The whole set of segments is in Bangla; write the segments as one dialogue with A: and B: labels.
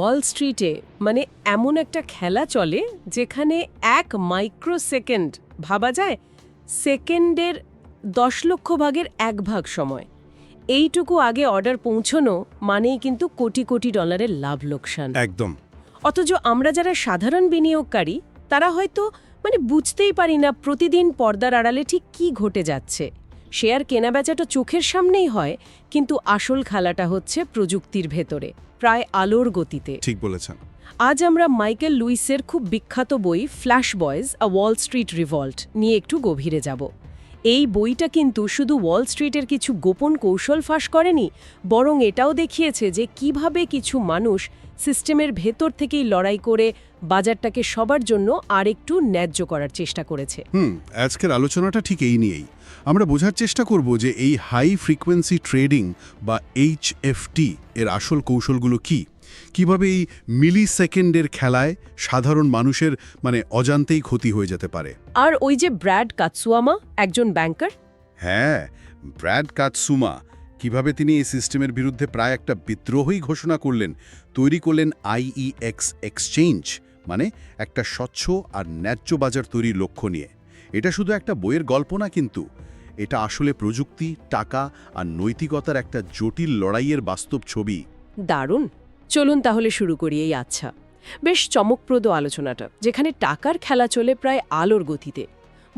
A: ওয়াল স্ট্রিটে মানে এমন একটা খেলা চলে যেখানে এক মাইক্রো সেকেন্ড ভাবা যায় সেকেন্ডের দশ লক্ষ ভাগের এক ভাগ সময়। এইটুকু আগে অর্ডার পৌঁছনো মানেই কিন্তু কোটি কোটি ডলারের লাভ লোকসান।
B: একদম।
A: অথচ আমরা যারা সাধারণ বিনিয়োগকারী তারা হয়তো মানে বুঝতেই পারি না প্রতিদিন পর্দার আড়ালে ঠিক কি ঘটে যাচ্ছে। শেয়ার কেনাবেচাটা চোখের সামনেই হয় কিন্তু আসল খেলাটা হচ্ছে প্রযুক্তির ভেতরে। প্রায় আলোর গতিতে।
B: ঠিক বলেছেন।
A: আজ আমরা মাইকেল লুইসের খুব বিখ্যাত বই Flash Boys A Wall Street Revolt নিয়ে একটু গভীরে যাব। এই বইটা কিন্তু শুধু ওয়াল স্ট্রিটের কিছু গোপন কৌশল ফাঁস করেনি বরং এটাও দেখিয়েছে যে কীভাবে কিছু মানুষ সিস্টেমের ভেতর থেকেই লড়াই করে বাজারটাকে সবার জন্য আরেকটু ন্যায্য করার চেষ্টা করেছে।
B: হুম আজকের আলোচনাটা ঠিক এই নিয়েই। আমরা বোঝার চেষ্টা করব যে এই হাই ফ্রিকোয়েন্সি ট্রেডিং বা এইচএফটি এর আসল কৌশলগুলো কি? কীভাবে এই মিলি সেকেন্ডের খেলায় সাধারণ মানুষের মানে অজান্তেই ক্ষতি হয়ে যেতে পারে?
A: আর ওই যে ব্র্যাড কাতসুয়ামা একজন ব্যাংকার?
B: হ্যাঁ ব্র্যাড কাতসুমা কীভাবে তিনি এই সিস্টেমের বিরুদ্ধে প্রায় একটা বিদ্রোহী ঘোষণা করলেন, তৈরি করলেন আইইএক্স এক্সচেঞ্জ মানে একটা স্বচ্ছ আর ন্যায্য বাজার তৈরির লক্ষ্য নিয়ে। এটা শুধু একটা বইয়ের গল্প না কিন্তু, এটা আসলে প্রযুক্তি, টাকা আর নৈতিকতার একটা জটিল লড়াইয়ের বাস্তব ছবি।
A: দারুণ। চলুন তাহলে শুরু করি এই আচ্ছা। বেশ চমকপ্রদ আলোচনাটা, যেখানে টাকার খেলা চলে প্রায় আলোর গতিতে।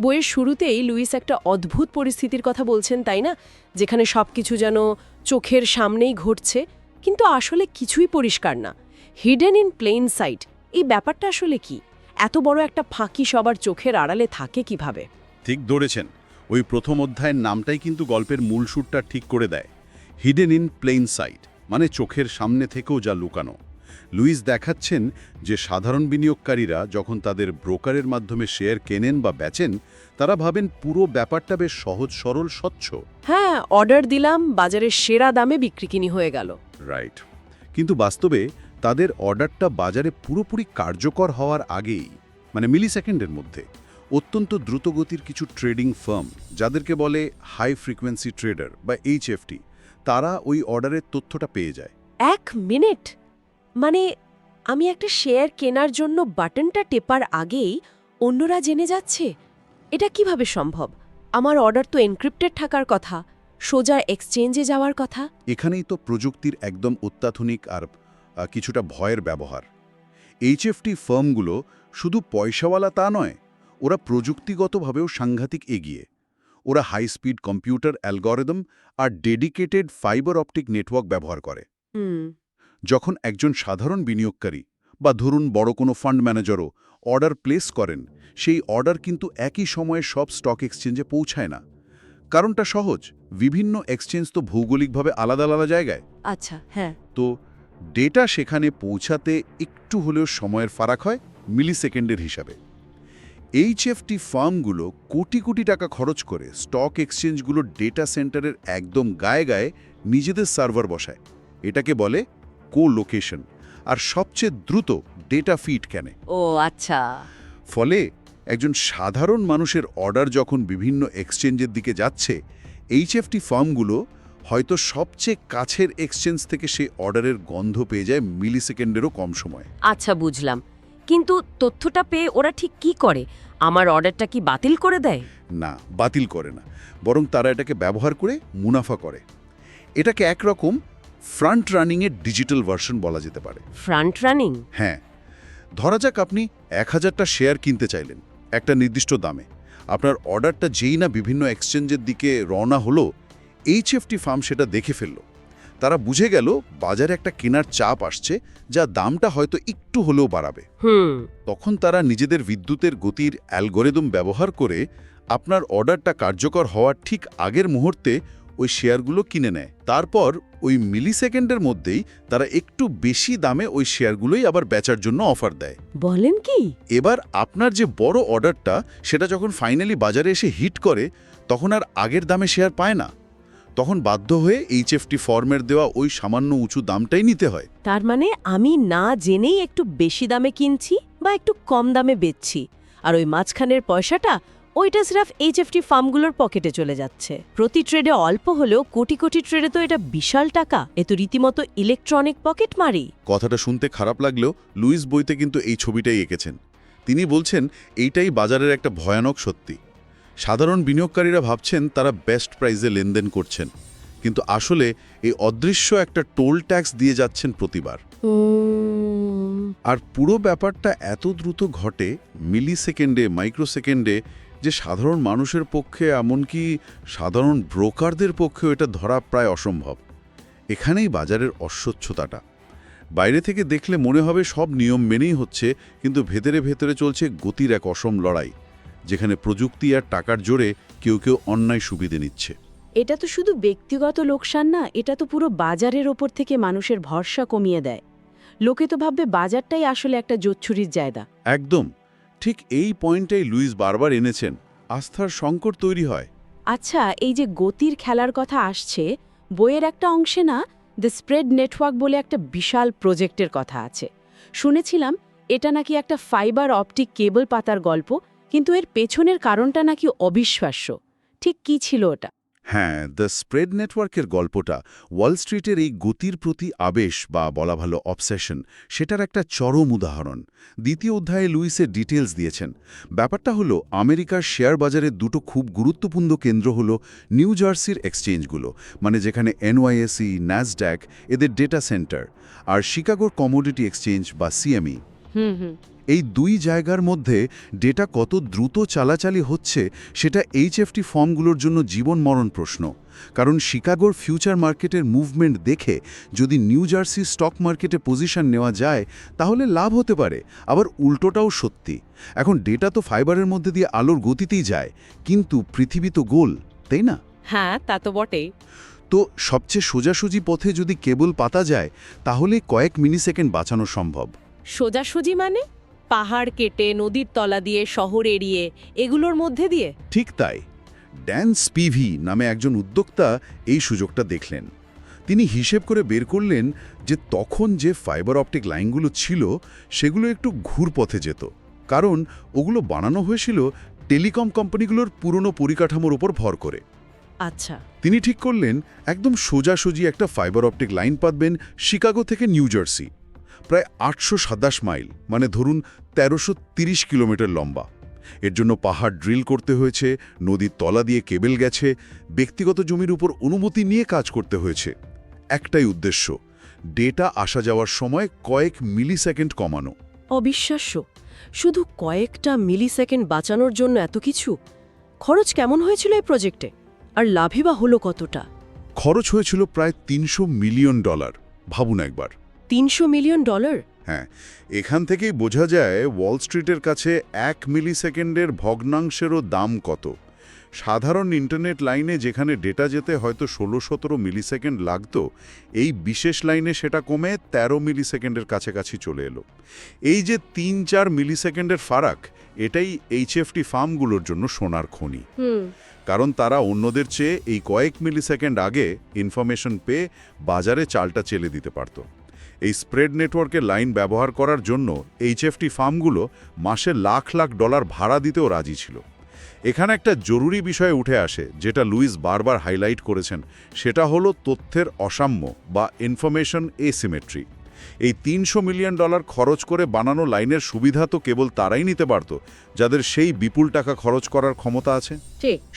A: বইয়ের শুরুতেই লুইস একটা অদ্ভুত পরিস্থিতির কথা বলছেন, তাই না? যেখানে সবকিছু যেন চোখের সামনেই ঘটছে, কিন্তু আসলে কিছুই পরিষ্কার না। হিডেন ইন প্লেন সাইট এই ব্যাপারটা আসলে কি? এত বড় একটা ফাঁকি সবার চোখের আড়ালে থাকে কীভাবে?
B: ঠিক ধরেছেন। ওই প্রথম অধ্যায়ের নামটাই কিন্তু গল্পের মূল সুরটা ঠিক করে দেয়। হিডেন ইন প্লেন সাইট মানে চোখের সামনে থেকেও যা লুকানো। লুইস দেখাচ্ছেন যে সাধারণ বিনিয়োগকারীরা যখন তাদের ব্রোকারের মাধ্যমে শেয়ার কেনেন বা বেচেন তারা ভাবেন পুরো ব্যাপারটা বেশ সহজ সরল স্বচ্ছ।
A: হ্যাঁ অর্ডার দিলাম বাজারের সেরা দামে বিক্রি কিনি হয়ে গেল।
B: রাইট। কিন্তু বাস্তবে তাদের অর্ডারটা বাজারে পুরোপুরি কার্যকর হওয়ার আগেই মানে মিলি সেকেন্ডের মধ্যে অত্যন্ত দ্রুতগতির কিছু ট্রেডিং ফার্ম যাদেরকে বলে হাই ফ্রিকোয়েন্সি ট্রেডার বা এইচএফটি তারা ওই অর্ডারের তথ্যটা পেয়ে যায়।
A: এক মিনিট! মানে আমি একটা শেয়ার কেনার জন্য বাটনটা টেপার আগেই অন্যরা জেনে যাচ্ছে? এটা কীভাবে সম্ভব? আমার অর্ডার তো এনক্রিপ্টেড থাকার কথা সোজা এক্সচেঞ্জে যাওয়ার কথা।
B: এখানেই তো প্রযুক্তির একদম অত্যাধুনিক আর কিছুটা ভয়ের ব্যবহার। এইচএফটি ফার্মগুলো শুধু পয়সাওয়ালা তা নয় ওরা প্রযুক্তিগতভাবেও সাংঘাতিক এগিয়ে। ওরা হাই স্পিড কম্পিউটার অ্যালগরিদম আর ডেডিকেটেড ফাইবার অপটিক নেটওয়ার্ক ব্যবহার করে।
A: হুম।
B: যখন একজন সাধারণ বিনিয়োগকারী বা ধরুন বড় কোনো ফান্ড ম্যানেজারও অর্ডার প্লেস করেন সেই অর্ডার কিন্তু একই সময়ে সব স্টক এক্সচেঞ্জে পৌঁছায় না। কারণটা সহজ বিভিন্ন এক্সচেঞ্জ তো ভৌগোলিকভাবে আলাদা আলাদা জায়গায়।
A: আচ্ছা হ্যাঁ।
B: তো ডেটা সেখানে পৌঁছাতে একটু হলেও সময়ের ফারাক হয় মিলি সেকেন্ডের হিসাবে। এইচএফটি ফার্মগুলো কোটি কোটি টাকা খরচ করে স্টক এক্সচেঞ্জগুলো ডেটা সেন্টারের একদম গায়ে গায়ে নিজেদের সার্ভার বসায়। এটাকে বলে কো লোকেশন আর সবচেয়ে দ্রুত ডেটা ফিট কেনে।
A: ও আচ্ছা।
B: ফলে একজন সাধারণ মানুষের অর্ডার যখন বিভিন্ন এক্সচেঞ্জের দিকে যাচ্ছে এইচএফটি ফার্মগুলো হয়তো সবচেয়ে কাছের এক্সচেঞ্জ থেকে সে অর্ডারের গন্ধ পেয়ে যায় মিলি সেকেন্ডেরও কম সময়।
A: আচ্ছা বুঝলাম। কিন্তু তথ্যটা পেয়ে ওরা ঠিক কি করে? আমার অর্ডারটা কি বাতিল করে দেয়?
B: না বাতিল করে না। বরং তারা এটাকে ব্যবহার করে মুনাফা করে। এটাকে একরকম ফ্রন্ট রানিংয়ের ডিজিটাল ভার্সন বলা যেতে পারে।
A: ফ্রন্ট রানিং
B: হ্যাঁ। ধরা যাক আপনি এক হাজারটা শেয়ার কিনতে চাইলেন একটা নির্দিষ্ট দামে। আপনার অর্ডারটা যেই না বিভিন্ন এক্সচেঞ্জের দিকে রওনা হলো এইচএফটি ফার্ম সেটা দেখে ফেলল। তারা বুঝে গেল বাজারে একটা কেনার চাপ আসছে যা দামটা হয়তো একটু হলেও বাড়াবে। তখন তারা নিজেদের বিদ্যুতের গতির অ্যালগোরিদম ব্যবহার করে আপনার অর্ডারটা কার্যকর হওয়ার ঠিক আগের মুহূর্তে ওই শেয়ারগুলো কিনে নেয়। তারপর ওই মিলি সেকেন্ডের মধ্যেই তারা একটু বেশি দামে ওই শেয়ারগুলোই আবার বেচার জন্য অফার দেয়।
A: বলেন কি?
B: এবার আপনার যে বড় অর্ডারটা সেটা যখন ফাইনালি বাজারে এসে হিট করে তখন আর আগের দামে শেয়ার পায় না। তখন বাধ্য হয়ে এইচএফটি ফর্মের দেওয়া ওই সামান্য উঁচু দামটাই নিতে হয়।
A: তার মানে আমি না জেনেই একটু বেশি দামে কিনছি বা একটু কম দামে বেচছি। আর ওই মাঝখানের পয়সাটা
C: ওইটা সিরাফ এইচএফটি ফার্মগুলোর পকেটে চলে যাচ্ছে। প্রতি ট্রেডে অল্প হলেও কোটি কোটি ট্রেডে তো এটা বিশাল টাকা। এ তো রীতিমতো ইলেকট্রনিক পকেট মারি
B: কথাটা শুনতে খারাপ লাগলেও লুইস বইতে কিন্তু এই ছবিটাই এঁকেছেন। তিনি বলছেন এইটাই বাজারের একটা ভয়ানক সত্যি। সাধারণ বিনিয়োগকারীরা ভাবছেন তারা বেস্ট প্রাইজে লেনদেন করছেন। কিন্তু আসলে এই অদৃশ্য একটা টোল ট্যাক্স দিয়ে যাচ্ছেন প্রতিবার। আর পুরো ব্যাপারটা এত দ্রুত ঘটে মিলি সেকেন্ডে মাইক্রো সেকেন্ডে যে সাধারণ মানুষের পক্ষে এমনকি সাধারণ ব্রোকারদের পক্ষেও এটা ধরা প্রায় অসম্ভব। এখানেই বাজারের অস্বচ্ছতাটা। বাইরে থেকে দেখলে মনে হবে সব নিয়ম মেনেই হচ্ছে কিন্তু ভেতরে ভেতরে চলছে গতির এক অসম লড়াই যেখানে প্রযুক্তি আর টাকার জোরে কেউ কেউ অন্যায় সুবিধে নিচ্ছে।
C: এটা তো শুধু ব্যক্তিগত লোকসান না এটা তো পুরো বাজারের ওপর থেকে মানুষের ভরসা কমিয়ে দেয়। লোকে তো ভাববে বাজারটাই আসলে একটা জোচ্ছুরির জায়গা।
B: একদম। ঠিক এই পয়েন্টটাই লুইস বারবার এনেছেন। আস্থার সংকট তৈরি হয়।
C: আচ্ছা এই যে গতির খেলার কথা আসছে, বইয়ের একটা অংশে না দ্য স্প্রেড নেটওয়ার্ক বলে একটা বিশাল প্রজেক্টের কথা আছে। শুনেছিলাম, এটা নাকি একটা ফাইবার অপটিক কেবল পাতার গল্প, কিন্তু এর পেছনের কারণটা নাকি অবিশ্বাস্য। ঠিক কি ছিল ওটা?
B: হ্যাঁ দ্য স্প্রেড নেটওয়ার্কের গল্পটা ওয়াল স্ট্রিটের এই গতির প্রতি আবেশ বা বলা ভালো অবসেশন সেটার একটা চরম উদাহরণ। দ্বিতীয় অধ্যায়ে লুইসের ডিটেলস দিয়েছেন। ব্যাপারটা হলো, আমেরিকার শেয়ার বাজারের দুটো খুব গুরুত্বপূর্ণ কেন্দ্র হলো নিউ জার্সির এক্সচেঞ্জগুলো মানে যেখানে এনওয়াইএসি ন্যাসড্যাক এদের ডেটা সেন্টার আর শিকাগোর কমোডিটি এক্সচেঞ্জ বা সিএমই
C: হুম হুম।
B: এই দুই জায়গার মধ্যে ডেটা কত দ্রুত চালাচালি হচ্ছে সেটা এইচএফটি ফর্মগুলোর জন্য জীবন মরণ প্রশ্ন। কারণ শিকাগোর ফিউচার মার্কেটের মুভমেন্ট দেখে যদি নিউ জার্সি স্টক মার্কেটে পজিশন নেওয়া যায় তাহলে লাভ হতে পারে আবার উল্টোটাও সত্যি। এখন ডেটা তো ফাইবারের মধ্যে দিয়ে আলোর গতিতেই যায় কিন্তু পৃথিবী তো গোল তাই না?
A: হ্যাঁ তা তো বটেই।
B: তো সবচেয়ে সোজাসুজি পথে যদি কেবল পাতা যায় তাহলে কয়েক মিনিসেকেন্ড বাঁচানো সম্ভব।
A: সোজাসুজি মানে? পাহাড় কেটে নদীর তলা দিয়ে শহর এড়িয়ে এগুলোর মধ্যে দিয়ে?
B: ঠিক তাই। ড্যান স্পিভি নামে একজন উদ্যোক্তা এই সুযোগটা দেখলেন। তিনি হিসেব করে বের করলেন যে তখন যে ফাইবার অপটিক লাইনগুলো ছিল সেগুলো একটু ঘুর পথে যেত। কারণ ওগুলো বানানো হয়েছিল টেলিকম কোম্পানিগুলোর পুরনো পরিকাঠামোর উপর ভর করে।
A: আচ্ছা।
B: তিনি ঠিক করলেন একদম সোজাসুজি একটা ফাইবার অপটিক লাইন পাতবেন শিকাগো থেকে নিউ জার্সি। প্রায় আটশো সাতাশ মাইল মানে ধরুন তেরোশো তিরিশ কিলোমিটার লম্বা। এর জন্য পাহাড় ড্রিল করতে হয়েছে নদীর তলা দিয়ে কেবেল গেছে ব্যক্তিগত জমির উপর অনুমতি নিয়ে কাজ করতে হয়েছে। একটাই উদ্দেশ্য ডেটা আসা যাওয়ার সময় কয়েক মিলি সেকেন্ড কমানো।
A: অবিশ্বাস্য শুধু কয়েকটা মিলি সেকেন্ড বাঁচানোর জন্য এত কিছু? খরচ কেমন হয়েছিল এই প্রজেক্টে? আর লাভই বা হলো কতটা?
B: খরচ হয়েছিল প্রায় তিনশো মিলিয়ন ডলার ভাবুন একবার।
A: তিনশো মিলিয়ন ডলার?
B: হ্যাঁ এখান থেকেই বোঝা যায় ওয়াল স্ট্রিটের কাছে এক মিলি সেকেন্ডের ভগ্নাংশেরও দাম কত। সাধারণ ইন্টারনেট লাইনে যেখানে ডেটা যেতে হয়তো ষোলো সতেরো মিলি সেকেন্ড লাগত এই বিশেষ লাইনে সেটা কমে ১৩ মিলি সেকেন্ডের কাছাকাছি চলে এলো। এই যে তিন চার মিলি সেকেন্ডের ফারাক এটাই এইচএফটি ফার্মগুলোর জন্য সোনার খনি। কারণ তারা অন্যদের চেয়ে এই কয়েক মিলি সেকেন্ড আগে ইনফরমেশন পেয়ে বাজারে চালটা চেলে দিতে পারত। এই স্প্রেড নেটওয়ার্কের লাইন ব্যবহার করার জন্য এইচএফটি ফার্মগুলো মাসে লাখ লাখ ডলার ভাড়া দিতেও রাজি ছিল। এখানে একটা জরুরি বিষয় উঠে আসে যেটা লুইস বারবার হাইলাইট করেছেন। সেটা হলো তথ্যের অসাম্য বা ইনফরমেশন এসিমেট্রি। এই তিনশো মিলিয়ন ডলার খরচ করে বানানো লাইনের সুবিধা তো কেবল তারাই নিতে পারত যাদের সেই বিপুল টাকা খরচ করার ক্ষমতা আছে।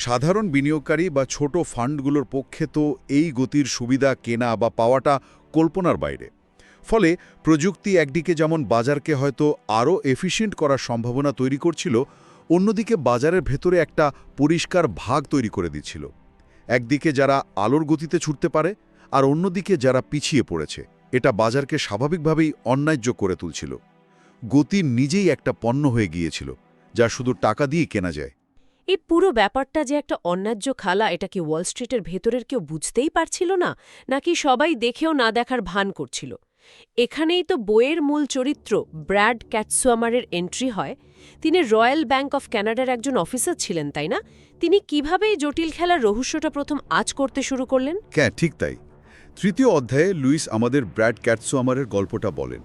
B: সাধারণ বিনিয়োগকারী বা ছোট ফান্ডগুলোর পক্ষে তো এই গতির সুবিধা কেনা বা পাওয়াটা কল্পনার বাইরে। ফলে প্রযুক্তি একদিকে যেমন বাজারকে হয়তো আরও এফিশিয়েন্ট করার সম্ভাবনা তৈরি করছিল, অন্যদিকে বাজারের ভেতরে একটা পরিষ্কার ভাগ তৈরি করে দিচ্ছিল। একদিকে যারা আলোর গতিতে ছুটতে পারে, আর অন্যদিকে যারা পিছিয়ে পড়েছে। এটা বাজারকে স্বাভাবিকভাবেই অন্যায্য করে তুলছিল। গতি নিজেই একটা পণ্য হয়ে গিয়েছিল, যা শুধু টাকা দিয়ে কেনা যায়।
A: এই পুরো ব্যাপারটা যে একটা অন্যায্য খালা, এটা কি ওয়াল স্ট্রিটের ভেতরের কেউ বুঝতেই পারছিল না? নাকি সবাই দেখেও না দেখার ভান করছিল? এখানেই তো বইয়ের মূল চরিত্র ব্র্যাড ক্যাটসুয়ামারের এন্ট্রি হয়। তিনি রয়্যাল ব্যাংক অফ ক্যানাডার একজন অফিসার ছিলেন, তাই না? তিনি কীভাবে এই জটিল খেলার রহস্যটা প্রথম আজ করতে শুরু করলেন?
B: হ্যাঁ ঠিক তাই। তৃতীয় অধ্যায়ে লুইস আমাদের ব্র্যাড ক্যাটসোয়ামারের গল্পটা বলেন।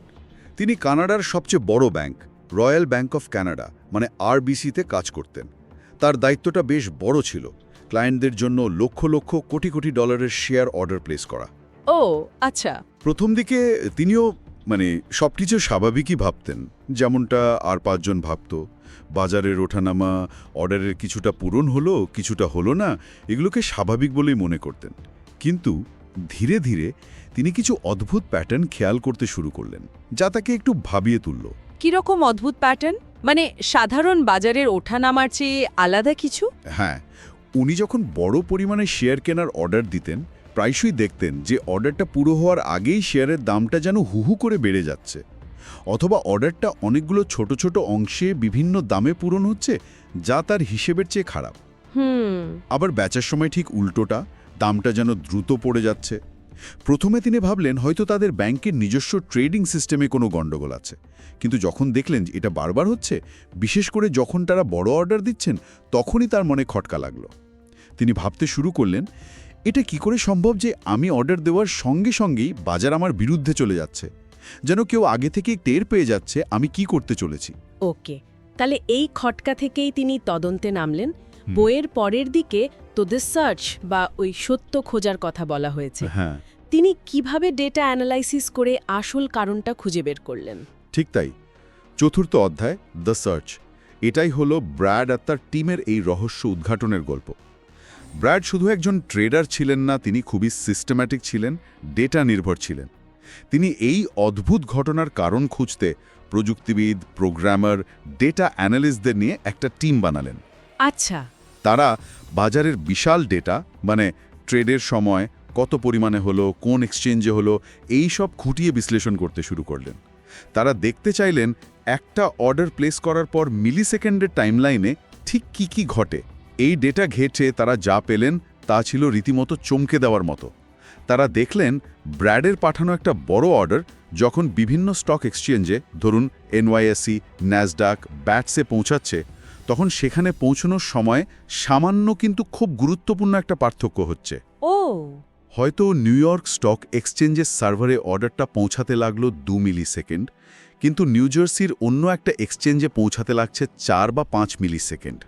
B: তিনি কানাডার সবচেয়ে বড় bank Royal Bank of Canada মানে আরবিসিতে কাজ করতেন। তার দায়িত্বটা বেশ বড় ছিল। ক্লায়েন্টদের জন্য লক্ষ লক্ষ কোটি কোটি ডলারের শেয়ার অর্ডার প্লেস করা।
A: ও আচ্ছা।
B: প্রথম দিকে তিনিও মানে সব কিছু স্বাভাবিকই ভাবতেন যেমনটা আর পাঁচজন ভাবত। বাজারের ওঠানামা অর্ডারের কিছুটা পূরণ হলো কিছুটা হলো না এগুলোকে স্বাভাবিক বলেই মনে করতেন। কিন্তু ধীরে ধীরে তিনি কিছু অদ্ভুত প্যাটার্ন খেয়াল করতে শুরু করলেন যা তাকে একটু ভাবিয়ে তুলল।
A: কীরকম অদ্ভুত প্যাটার্ন? মানে সাধারণ বাজারের ওঠানামার চেয়ে আলাদা কিছু?
B: হ্যাঁ উনি যখন বড় পরিমাণে শেয়ার কেনার অর্ডার দিতেন প্রায়শই দেখতেন যে অর্ডারটা পুরো হওয়ার আগেই শেয়ারের দামটা যেন হুহু করে বেড়ে যাচ্ছে। অথবা অর্ডারটা অনেকগুলো ছোট ছোট অংশে বিভিন্ন দামে পূরণ হচ্ছে যা তার হিসেবের চেয়ে খারাপ। আবার বেচার সময় ঠিক উল্টোটা দামটা যেন দ্রুত পড়ে যাচ্ছে। প্রথমে তিনি ভাবলেন হয়তো তাদের ব্যাংকের নিজস্ব ট্রেডিং সিস্টেমে কোনো গণ্ডগোল আছে। কিন্তু যখন দেখলেন যে এটা বারবার হচ্ছে বিশেষ করে যখন তারা বড় অর্ডার দিচ্ছেন তখনই তার মনে খটকা লাগল। তিনি ভাবতে শুরু করলেন এটা কি করে সম্ভব যে আমি অর্ডার দেওয়ার সঙ্গে সঙ্গেই বাজার আমার বিরুদ্ধে চলে যাচ্ছে? যেন কেউ আগে থেকে টের পেয়ে যাচ্ছে আমি কি করতে চলেছি।
A: ওকে তাহলে এই খটকা থেকেই তিনি তদন্তে নামলেন। বইয়ের পরের দিকে তোদের সার্চ বা ওই সত্য খোঁজার কথা বলা হয়েছে।
B: হ্যাঁ।
A: তিনি কীভাবে ডেটা অ্যানালাইসিস করে আসল কারণটা খুঁজে বের করলেন?
B: ঠিক তাই। চতুর্থ অধ্যায় দ্য সার্চ এটাই হলো ব্র্যাড আর তার টিমের এই রহস্য উদ্ঘাটনের গল্প। ব্র্যাড শুধু একজন ট্রেডার ছিলেন না তিনি খুবই সিস্টেম্যাটিক ছিলেন ডেটা নির্ভর ছিলেন। তিনি এই অদ্ভুত ঘটনার কারণ খুঁজতে প্রযুক্তিবিদ প্রোগ্রামার ডেটা অ্যানালিস্টদের নিয়ে একটা টিম বানালেন।
A: আচ্ছা।
B: তারা বাজারের বিশাল ডেটা মানে ট্রেডের সময় কত পরিমাণে হলো কোন এক্সচেঞ্জে হলো এই সব খুঁটিয়ে বিশ্লেষণ করতে শুরু করলেন। তারা দেখতে চাইলেন একটা অর্ডার প্লেস করার পর মিলি সেকেন্ডের টাইমলাইনে ঠিক কি কি ঘটে। এই ডেটা ঘেটে তারা যা পেলেন তা ছিল রীতিমতো চমকে দেওয়ার মতো। তারা দেখলেন ব্র্যাডের পাঠানো একটা বড় অর্ডার যখন বিভিন্ন স্টক এক্সচেঞ্জে ধরুন এনওয়াইএসসি ন্যাসডাক ব্যাটসে পৌঁছাচ্ছে তখন সেখানে পৌঁছানোর সময় সামান্য কিন্তু খুব গুরুত্বপূর্ণ একটা পার্থক্য হচ্ছে।
A: ও।
B: হয়তো নিউ ইয়র্ক স্টক এক্সচেঞ্জের সার্ভারে অর্ডারটা পৌঁছাতে লাগল দু মিলি সেকেন্ড কিন্তু নিউ জার্সির অন্য একটা এক্সচেঞ্জে পৌঁছাতে লাগছে চার বা পাঁচ মিলি সেকেন্ড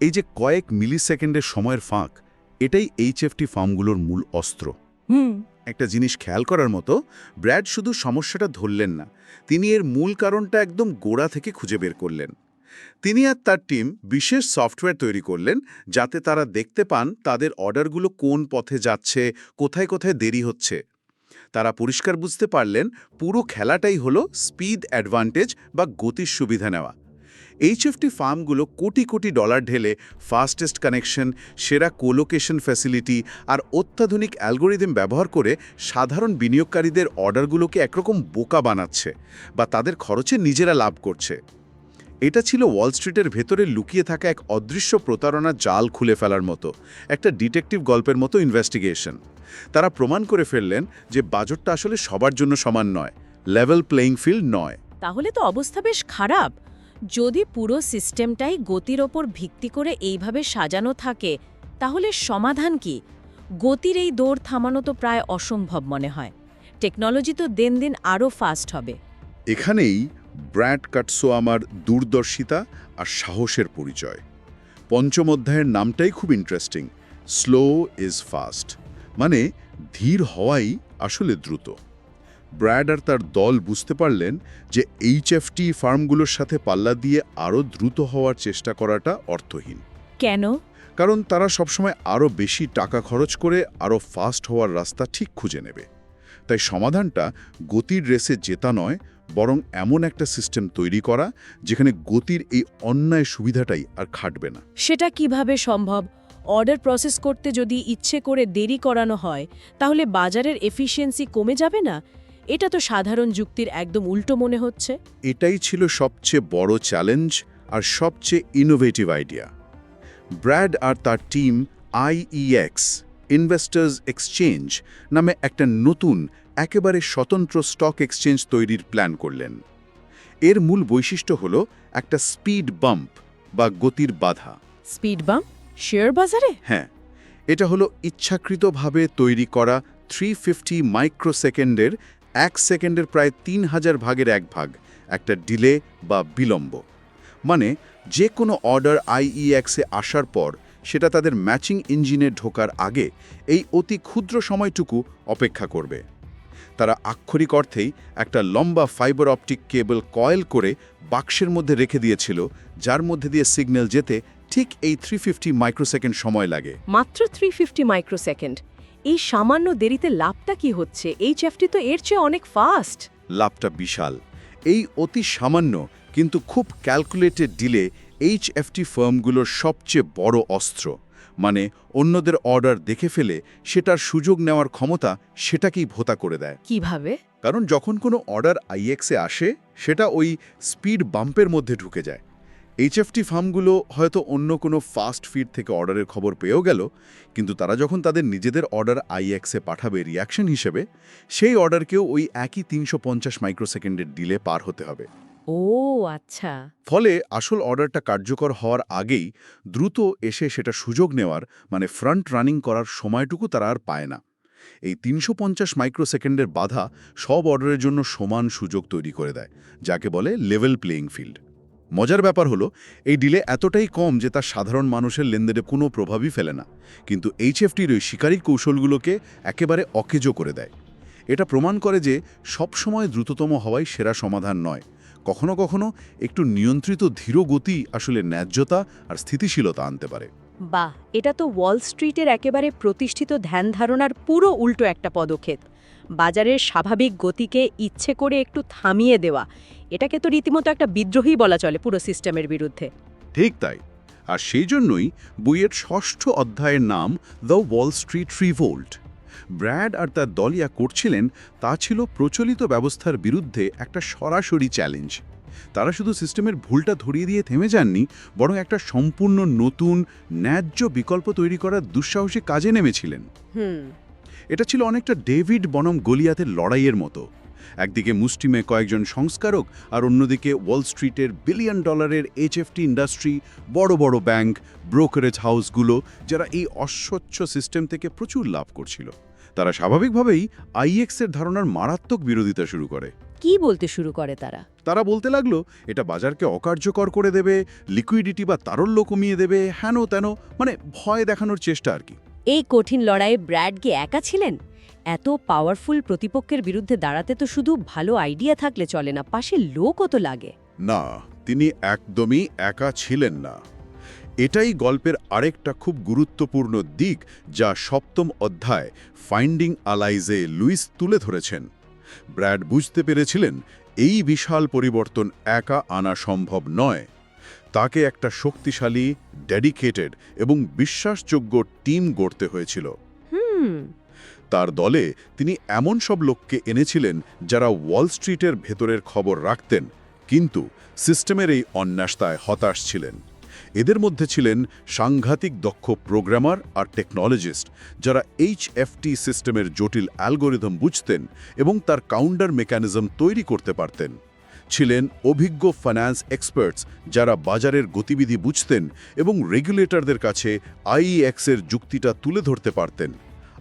B: এই যে কয়েক মিলি সেকেন্ডের সময়ের ফাঁক এটাই এইচএফটি ফার্মগুলোর মূল অস্ত্র।
A: হুম।
B: একটা জিনিস খেয়াল করার মতো ব্র্যাড শুধু সমস্যাটা ধরলেন না তিনি এর মূল কারণটা একদম গোড়া থেকে খুঁজে বের করলেন। তিনি আর তার টিম বিশেষ সফটওয়্যার তৈরি করলেন যাতে তারা দেখতে পান তাদের অর্ডারগুলো কোন পথে যাচ্ছে কোথায় কোথায় দেরি হচ্ছে। তারা পরিষ্কার বুঝতে পারলেন পুরো খেলাটাই হলো স্পিড অ্যাডভান্টেজ বা গতির সুবিধা নেওয়া। এইচএফটি ফার্মগুলো কোটি কোটি ডলার ঢেলে ফাস্টেস্ট কানেকশন সেরা কোলোকেশন ফ্যাসিলিটি আর অত্যাধুনিক অ্যালগোরিদম ব্যবহার করে সাধারণ বিনিয়োগকারীদের অর্ডারগুলোকে একরকম বোকা বানাচ্ছে বা তাদের খরচে নিজেরা লাভ করছে। এটা ছিল ওয়াল স্ট্রিটের ভেতরে লুকিয়ে থাকা এক অদৃশ্য প্রতারণা জাল খুলে ফেলার মতো, একটা ডিটেকটিভ গল্পের মতো ইনভেস্টিগেশন তারা প্রমাণ করে ফেললেন যে বাজেটটা আসলে সবার জন্য সমান নয় লেভেল প্লেয়িং ফিল্ড নয়।
D: তাহলে তো অবস্থা বেশ খারাপ। যদি পুরো সিস্টেমটাই গতির ওপর ভিত্তি করে এইভাবে সাজানো থাকে, তাহলে সমাধান কি? গতির এই দৌড় থামানো তো প্রায় অসম্ভব মনে হয়। টেকনোলজি তো দিন দিন আরও ফাস্ট হবে।
B: এখানেই ব্র্যাড কাটসো আমার দূরদর্শিতা আর সাহসের পরিচয়। পঞ্চম অধ্যায়ের নামটাই খুব ইন্টারেস্টিং স্লো ইজ ফাস্ট মানে ধীর হওয়াই আসলে দ্রুত। ব্র্যাড আর তার দল বুঝতে পারলেন যে এইচএফটি ফার্মগুলোর সাথে পাল্লা দিয়ে আরও দ্রুত হওয়ার চেষ্টা করাটা অর্থহীন।
D: কেন?
B: কারণ তারা সবসময় আরও বেশি টাকা খরচ করে আরও ফাস্ট হওয়ার রাস্তা ঠিক খুঁজে নেবে। তাই সমাধানটা গতির রেসে জেতা নয় বরং এমন একটা সিস্টেম তৈরি করা যেখানে গতির এই অন্যায় সুবিধাটাই আর খাটবে না।
D: সেটা কীভাবে সম্ভব? অর্ডার প্রসেস করতে যদি ইচ্ছে করে দেরি করানো হয় তাহলে বাজারের এফিসিয়েন্সি কমে যাবে না? এটা তো সাধারণ যুক্তির একদম উল্টো মনে হচ্ছে।
B: এটাই ছিল সবচেয়ে বড় চ্যালেঞ্জ আর সবচেয়ে ইনোভেটিভ আইডিয়া ব্র্যাড আর তার টিম আইইএক্স ইনভেস্টার্স এক্সচেঞ্জ নামে একটা নতুন একেবারে স্বতন্ত্র স্টক এক্সচেঞ্জ তৈরির প্ল্যান করলেন। এর মূল বৈশিষ্ট্য হল একটা স্পিড বাম্প বা গতির বাধা।
D: স্পিড বাম্প শেয়ার বাজারে?
B: হ্যাঁ এটা হলো ইচ্ছাকৃতভাবে তৈরি করা থ্রি ফিফটি মাইক্রোসেকেন্ডের এক সেকেন্ডের প্রায় তিন হাজার ভাগের এক ভাগ, একটা ডিলে বা বিলম্ব। মানে যে কোনো অর্ডার আইইএক্সে আসার পর সেটা তাদের ম্যাচিং ইঞ্জিনে ঢোকার আগে এই অতি ক্ষুদ্র সময়টুকু অপেক্ষা করবে। তারা আক্ষরিক অর্থেই একটা লম্বা ফাইবার অপটিক কেবল কয়েল করে বাক্সের মধ্যে রেখে দিয়েছিল, যার মধ্যে দিয়ে সিগন্যাল যেতে ঠিক এই থ্রি ফিফটি মাইক্রোসেকেন্ড সময় লাগে।
E: মাত্র থ্রি ফিফটি মাইক্রোসেকেন্ড এই সামান্য দেরিতে লাভটা কি হচ্ছে? এইচএফটি তো এর চেয়ে অনেক ফাস্ট
B: লাভটা বিশাল। এই অতি সামান্য কিন্তু খুব ক্যালকুলেটেড ডিলে এইচএফটি ফার্মগুলোর সবচেয়ে বড় অস্ত্র। মানে অন্যদের অর্ডার দেখে ফেলে সেটার সুযোগ নেওয়ার ক্ষমতা সেটাকেই ভোতা করে দেয়।
E: কীভাবে?
B: কারণ যখন কোনো অর্ডার আইএক্সে আসে সেটা ওই স্পিড বাম্পের মধ্যে ঢুকে যায়। এইচএফটি ফার্মগুলো হয়তো অন্য কোনো ফাস্ট ফিড থেকে অর্ডারের খবর পেয়েও গেল কিন্তু তারা যখন তাদের নিজেদের অর্ডার আইএক্সে পাঠাবে রিয়াকশন হিসেবে সেই অর্ডারকেও ওই একই তিনশো পঞ্চাশ মাইক্রোসেকেন্ডের ডিলে পার হতে হবে।
E: ও আচ্ছা।
B: ফলে আসল অর্ডারটা কার্যকর হওয়ার আগেই দ্রুত এসে সেটা সুযোগ নেওয়ার মানে ফ্রন্ট রানিং করার সময়টুকু তারা আর পায় না। এই তিনশো পঞ্চাশ মাইক্রোসেকেন্ডের বাধা সব অর্ডারের জন্য সমান সুযোগ তৈরি করে দেয় যাকে বলে লেভেল প্লেয়িং ফিল্ড মজার ব্যাপার হলো, এই ডিলে এতটাই কম যে তা সাধারণ মানুষের লেনদেনে কোনো প্রভাবই ফেলে না। কিন্তু এইচএফটির ওই শিকারী কৌশলগুলোকে একেবারে অকেজো করে দেয়। এটা প্রমাণ করে যে সবসময় দ্রুততম হওয়াই সেরা সমাধান নয়। কখনো কখনো একটু নিয়ন্ত্রিত ধীর গতি আসলে ন্যায্যতা আর স্থিতিশীলতা আনতে পারে।
A: বাহ! এটা তো ওয়াল স্ট্রিটের একেবারে প্রতিষ্ঠিত ধ্যান ধারণার পুরো উল্টো একটা পদক্ষেপ। বাজারের স্বাভাবিক গতিকে ইচ্ছে করে একটু থামিয়ে দেওয়া। এটাকে তো রীতিমতো একটা বিদ্রোহী বলা চলে পুরো সিস্টেমের বিরুদ্ধে।
B: ঠিক তাই। আর সেই জন্যই বইয়ের ষষ্ঠ অধ্যায়ের নাম The Wall Street Revolt. Brad আর তার দল ইয়া করছিলেন তা ছিল প্রচলিত ব্যবস্থার বিরুদ্ধে একটা সরাসরি চ্যালেঞ্জ। তারা শুধু সিস্টেমের ভুলটা ধরিয়ে দিয়ে থেমে যাননি বরং একটা সম্পূর্ণ নতুন ন্যায্য বিকল্প তৈরি করার দুঃসাহসী কাজে নেমেছিলেন।
A: হুম।
B: এটা ছিল অনেকটা ডেভিড বনম গলিয়াতের লড়াইয়ের মতো। একদিকে মুষ্টিমে কয়েকজন সংস্কারক আর অন্যদিকে ওয়াল স্ট্রিটের বিলিয়ন ডলারের এইচএফটি ইন্ডাস্ট্রি বড় বড় ব্যাংক ব্রোকারেজ হাউসগুলো যারা এই অস্বচ্ছ সিস্টেম থেকে প্রচুর লাভ করছিল। তারা স্বাভাবিকভাবেই আইএক্সের ধারণার মারাত্মক বিরোধিতা শুরু করে।
A: কি বলতে শুরু করে তারা?
B: তারা বলতে লাগল এটা বাজারকে অকার্যকর করে দেবে লিকুইডিটি বা তারল্য কমিয়ে দেবে হেন তেন মানে ভয় দেখানোর চেষ্টা আর কি।
A: এই কঠিন লড়াইয়ে ব্র্যাড কি একা ছিলেন? এত পাওয়ারফুল প্রতিপক্ষের বিরুদ্ধে দাঁড়াতে তো শুধু ভালো আইডিয়া থাকলে চলে না, পাশে লোকও তো লাগে।
B: না, তিনি একদমই একা ছিলেন না। এটাই গল্পের আরেকটা খুব গুরুত্বপূর্ণ দিক যা সপ্তম অধ্যায় ফাইন্ডিং আলাইজে লুইস তুলে ধরেছেন। ব্র্যাড বুঝতে পেরেছিলেন, এই বিশাল পরিবর্তন একা আনা সম্ভব নয়। তাকে একটা শক্তিশালী ডেডিকেটেড এবং বিশ্বাসযোগ্য টিম গড়তে হয়েছিল।
A: হুম।
B: তার দলে তিনি এমন সব লোককে এনেছিলেন যারা ওয়াল স্ট্রিটের ভেতরের খবর রাখতেন কিন্তু সিস্টেমের এই অন্যাস্তায় হতাশ ছিলেন। এদের মধ্যে ছিলেন সাংঘাতিক দক্ষ প্রোগ্রামার আর টেকনোলজিস্ট যারা এইচএফটি সিস্টেমের জটিল অ্যালগোরিদম বুঝতেন এবং তার কাউন্টার মেকানিজম তৈরি করতে পারতেন। ছিলেন অভিজ্ঞ ফাইন্যান্স এক্সপার্টস যারা বাজারের গতিবিধি বুঝতেন এবং রেগুলেটরদের কাছে আইএক্সের যুক্তিটা তুলে ধরতে পারতেন।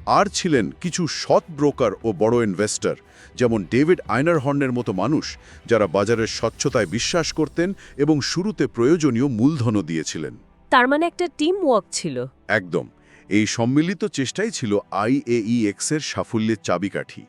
B: আর ছিলেন কিছু সৎ ব্রোকার ও বড় ইনভেস্টর যেমন ডেভিড আইনারহর্নের মতো মানুষ যারা বাজারের স্বচ্ছতায় বিশ্বাস করতেন এবং শুরুতে প্রয়োজনীয় মূলধনও দিয়েছিলেন।
E: তার মানে একটা টিম ওয়ার্ক ছিল।
B: একদম। এই সম্মিলিত চেষ্টাই ছিল আইএইএক্স এর সাফল্যের চাবিকাঠি।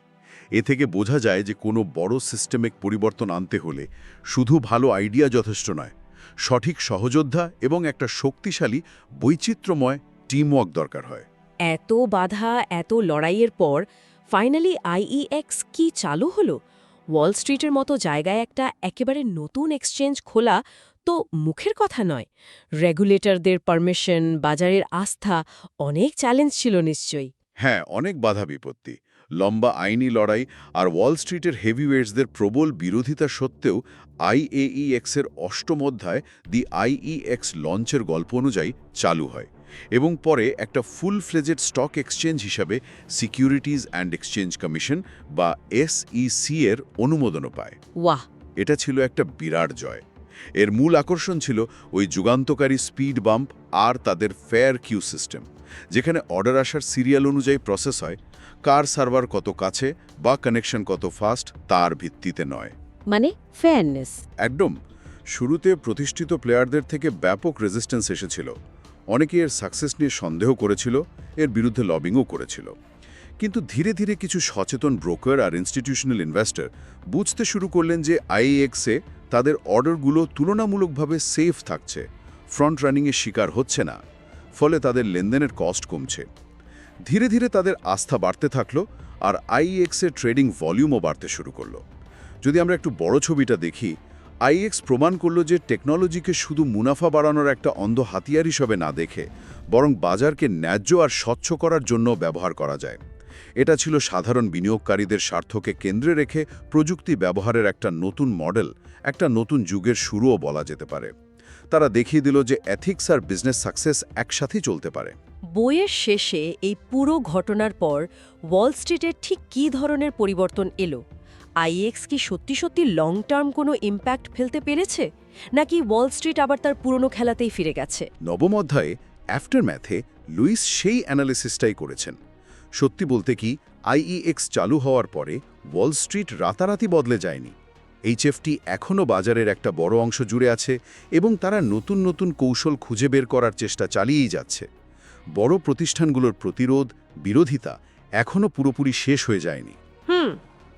B: এ থেকে বোঝা যায় যে কোনো বড় সিস্টেমিক পরিবর্তন আনতে হলে শুধু ভালো আইডিয়া যথেষ্ট নয় সঠিক সহযোদ্ধা এবং একটা শক্তিশালী বৈচিত্র্যময় টিমওয়ার্ক দরকার হয়।
A: এত বাধা এত লড়াইয়ের পর ফাইনালি আইইএক্স কি চালু হলো? ওয়াল স্ট্রিটের মতো জায়গায় একটা একেবারে নতুন এক্সচেঞ্জ খোলা তো মুখের কথা নয়। রেগুলেটরদের পারমিশন বাজারের আস্থা অনেক চ্যালেঞ্জ ছিল নিশ্চয়ই।
B: হ্যাঁ অনেক বাধা বিপত্তি। লম্বা আইনি লড়াই আর ওয়াল স্ট্রিটের হেভিওয়েটসদের প্রবল বিরোধিতা সত্ত্বেও আইএইএক্স এর অষ্টম অধ্যায় দি আইইএক্স লঞ্চের গল্প অনুযায়ী চালু হয় এবং পরে একটা ফুল ফ্লেজেড স্টক এক্সচেঞ্জ হিসাবে সিকিউরিটিজ অ্যান্ড এক্সচেঞ্জ কমিশন বা এসইসি এর অনুমোদনও পায়।
A: ওয়াহ।
B: এটা ছিল একটা বিরাট জয়। এর মূল আকর্ষণ ছিল ওই যুগান্তকারী স্পিড বাম্প আর তাদের ফেয়ার কিউ সিস্টেম যেখানে অর্ডার আসার সিরিয়াল অনুযায়ী প্রসেস হয় কার সার্ভার কত কাছে বা কানেকশন কত ফাস্ট তার ভিত্তিতে নয়।
A: মানে ফেয়ারনেস।
B: একদম। শুরুতে প্রতিষ্ঠিত প্লেয়ারদের থেকে ব্যাপক রেজিস্ট্যান্স এসেছিল। অনেকে এর সাকসেস নিয়ে সন্দেহ করেছিল এর বিরুদ্ধে লবিংও করেছিল। কিন্তু ধীরে ধীরে কিছু সচেতন ব্রোকার আর ইনস্টিটিউশনাল ইনভেস্টর বুঝতে শুরু করলেন যে আইএক্সে তাদের অর্ডারগুলো তুলনামূলকভাবে সেফ থাকছে। ফ্রন্ট রানিংয়ের শিকার হচ্ছে না, ফলে তাদের লেনদেনের কস্ট কমছে। ধীরে ধীরে তাদের আস্থা বাড়তে থাকল আর আইএক্সের ট্রেডিং ভলিউমও বাড়তে শুরু করল। যদি আমরা একটু বড় ছবিটা দেখি আইএক্স প্রমাণ করল যে টেকনোলজিকে শুধু মুনাফা বাড়ানোর একটা অন্ধ হাতিয়ার হিসেবে না দেখে, বরং বাজারকে ন্যায্য আর স্বচ্ছ করার জন্য ব্যবহার করা যায়। এটা ছিল সাধারণ বিনিয়োগকারীদের স্বার্থকে কেন্দ্রে রেখে প্রযুক্তি ব্যবহারের একটা নতুন মডেল একটা নতুন যুগের শুরুও বলা যেতে পারে। তারা দেখিয়ে দিল যে এথিক্স আর বিজনেস সাকসেস একসাথে চলতে পারে।
A: বইয়ের শেষে এই পুরো ঘটনার পর ওয়াল স্ট্রিটের ঠিক কী ধরনের পরিবর্তন এলো? আইএক্স কি সত্যি সত্যি লং টার্ম কোনো ইম্প্যাক্ট ফেলতে পেরেছে? নাকি ওয়াল স্ট্রিট আবার তার পুরনো খেলাতেই ফিরে গেছে?
B: নবম অধ্যায়ে আফটার ম্যাথে লুইস সেই অ্যানালিসিসটাই করেছেন। সত্যি বলতে কি আইইএক্স চালু হওয়ার পরে ওয়াল স্ট্রিট রাতারাতি বদলে যায়নি। এইচএফটি এখনও বাজারের একটা বড় অংশ জুড়ে আছে এবং তারা নতুন নতুন কৌশল খুঁজে বের করার চেষ্টা চালিয়েই যাচ্ছে। বড় প্রতিষ্ঠানগুলোর প্রতিরোধ বিরোধিতা এখনও পুরোপুরি শেষ হয়ে যায়নি।
A: হুম।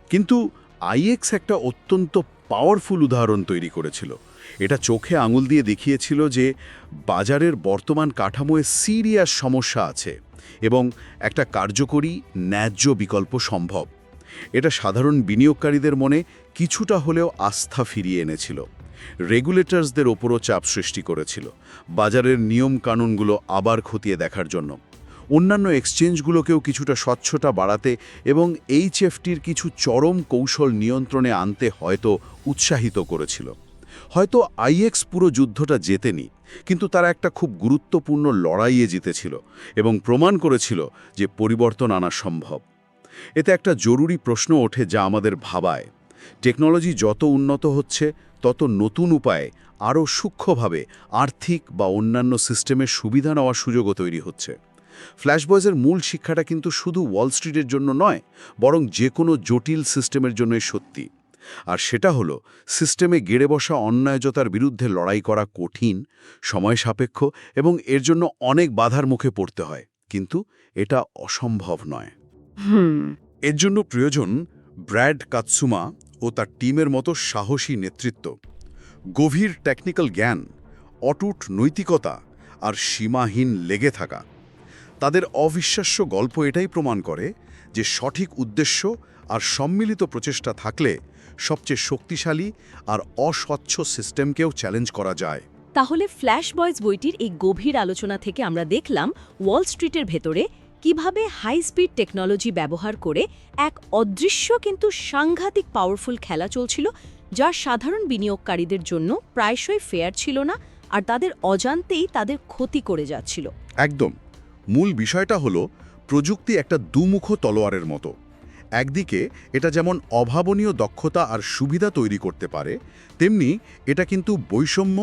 B: কিন্তু আইএক্স একটা অত্যন্ত পাওয়ারফুল উদাহরণ তৈরি করেছিল। এটা চোখে আঙুল দিয়ে দেখিয়েছিল যে বাজারের বর্তমান কাঠামোয় সিরিয়াস সমস্যা আছে এবং একটা কার্যকরী ন্যায্য বিকল্প সম্ভব। এটা সাধারণ বিনিয়োগকারীদের মনে কিছুটা হলেও আস্থা ফিরিয়ে এনেছিল। রেগুলেটরসদের ওপরও চাপ সৃষ্টি করেছিল। বাজারের নিয়ম কানুনগুলো আবার খতিয়ে দেখার জন্য। অন্যান্য এক্সচেঞ্জগুলোকেও কিছুটা স্বচ্ছতা বাড়াতে এবং এইচএফটির কিছু চরম কৌশল নিয়ন্ত্রণে আনতে হয়তো উৎসাহিত করেছিল। হয়তো আইএক্স পুরো যুদ্ধটা জেতেনি, কিন্তু তারা একটা খুব গুরুত্বপূর্ণ লড়াইয়ে জিতেছিল এবং প্রমাণ করেছিল যে পরিবর্তন আনা সম্ভব। এতে একটা জরুরি প্রশ্ন ওঠে যা আমাদের ভাবায়। টেকনোলজি যত উন্নত হচ্ছে তত নতুন উপায়ে আরও সূক্ষ্মভাবে আর্থিক বা অন্যান্য সিস্টেমের সুবিধা নেওয়ার সুযোগও তৈরি হচ্ছে। ফ্ল্যাশবয়েজের মূল শিক্ষাটা কিন্তু শুধু ওয়াল স্ট্রিটের জন্য নয় বরং যে কোনো জটিল সিস্টেমের জন্যই সত্যি। আর সেটা হলো সিস্টেমে গেড়ে বসা অন্যায়জতার বিরুদ্ধে লড়াই করা কঠিন সময় সাপেক্ষ এবং এর জন্য অনেক বাধার মুখে পড়তে হয়। কিন্তু এটা অসম্ভব নয়। এর জন্য প্রয়োজন ব্র্যাড কাতসুমা ও তার টিমের মতো সাহসী নেতৃত্ব। গভীর টেকনিক্যাল জ্ঞান, অটুট নৈতিকতা আর সীমাহীন লেগে থাকা। তাদের অবিশ্বাস্য গল্প এটাই প্রমাণ করে যে সঠিক উদ্দেশ্য আর সম্মিলিত প্রচেষ্টা থাকলে সবচেয়ে শক্তিশালী আর অস্বচ্ছ সিস্টেমকেও চ্যালেঞ্জ করা যায়।
A: তাহলে ফ্ল্যাশ বয়েজ বইটির এই গভীর আলোচনা থেকে আমরা দেখলাম ওয়াল স্ট্রিটের ভেতরে কীভাবে হাই স্পিড টেকনোলজি ব্যবহার করে এক অদৃশ্য কিন্তু সাংঘাতিক পাওয়ারফুল খেলা চলছিল, যা সাধারণ বিনিয়োগকারীদের জন্য প্রায়শই ফেয়ার ছিল না আর তাদের অজান্তেই তাদের ক্ষতি করে যাচ্ছিল।
B: একদম। মূল বিষয়টা হলো প্রযুক্তি একটা দুমুখ তলোয়ারের মতো। একদিকে এটা যেমন অভাবনীয় দক্ষতা আর সুবিধা তৈরি করতে পারে, তেমনি এটা কিন্তু বৈষম্য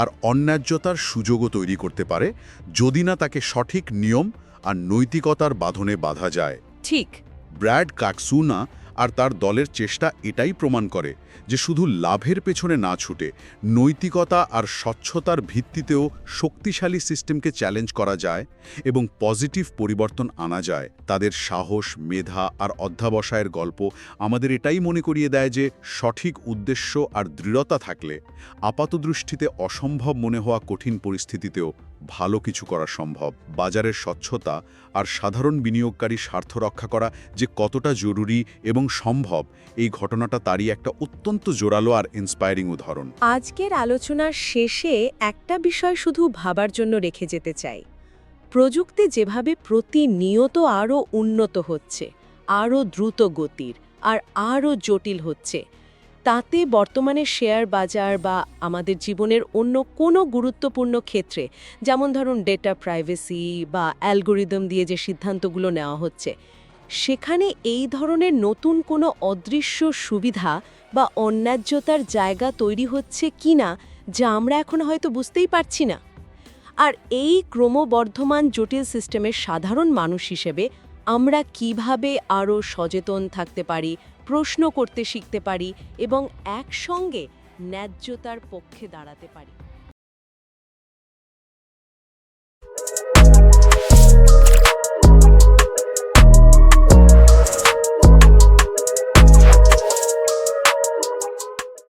B: আর অন্যায্যতার সুযোগও তৈরি করতে পারে, যদি না তাকে সঠিক নিয়ম আর নৈতিকতার বাঁধনে বাঁধা যায়।
A: ঠিক।
B: ব্র্যাড কাকসুনা আর তার দলের চেষ্টা এটাই প্রমাণ করে যে শুধু লাভের পেছনে না ছুটে নৈতিকতা আর স্বচ্ছতার ভিত্তিতেও শক্তিশালী সিস্টেমকে চ্যালেঞ্জ করা যায় এবং পজিটিভ পরিবর্তন আনা যায়। তাদের সাহস মেধা আর অধ্যাবসায়ের গল্প আমাদের এটাই মনে করিয়ে দেয় যে সঠিক উদ্দেশ্য আর দৃঢ়তা থাকলে আপাতদৃষ্টিতে অসম্ভব মনে হওয়া কঠিন পরিস্থিতিতেও ভালো কিছু করা সম্ভব। বাজারের স্বচ্ছতা আর সাধারণ বিনিয়োগকারী স্বার্থ রক্ষা করা যে কতটা জরুরি এবং সম্ভব, এই ঘটনাটা তারই একটা অত্যন্ত জোরালো আর ইন্সপায়ারিং উদাহরণ।
D: আজকের আলোচনার শেষে একটা বিষয় শুধু ভাবার জন্য রেখে যেতে চাই। প্রযুক্তি যেভাবে প্রতিনিয়ত আরও উন্নত হচ্ছে আরও দ্রুত গতির, আর আরও জটিল হচ্ছে তাতে বর্তমানে শেয়ার বাজার বা আমাদের জীবনের অন্য কোনো গুরুত্বপূর্ণ ক্ষেত্রে, যেমন ধরুন ডেটা প্রাইভেসি বা অ্যালগোরিদম দিয়ে যে সিদ্ধান্তগুলো নেওয়া হচ্ছে, সেখানে এই ধরনের নতুন কোনো অদৃশ্য সুবিধা বা অন্যায্যতার জায়গা তৈরি হচ্ছে কিনা যা আমরা এখন হয়তো বুঝতেই পারছি না। আর এই ক্রমবর্ধমান জটিল সিস্টেমের সাধারণ মানুষ হিসেবে আমরা কীভাবে আরও সচেতন থাকতে পারি প্রশ্ন করতে শিখতে পারি এবং একসঙ্গে
A: ন্যায্যতার পক্ষে দাঁড়াতে পারি।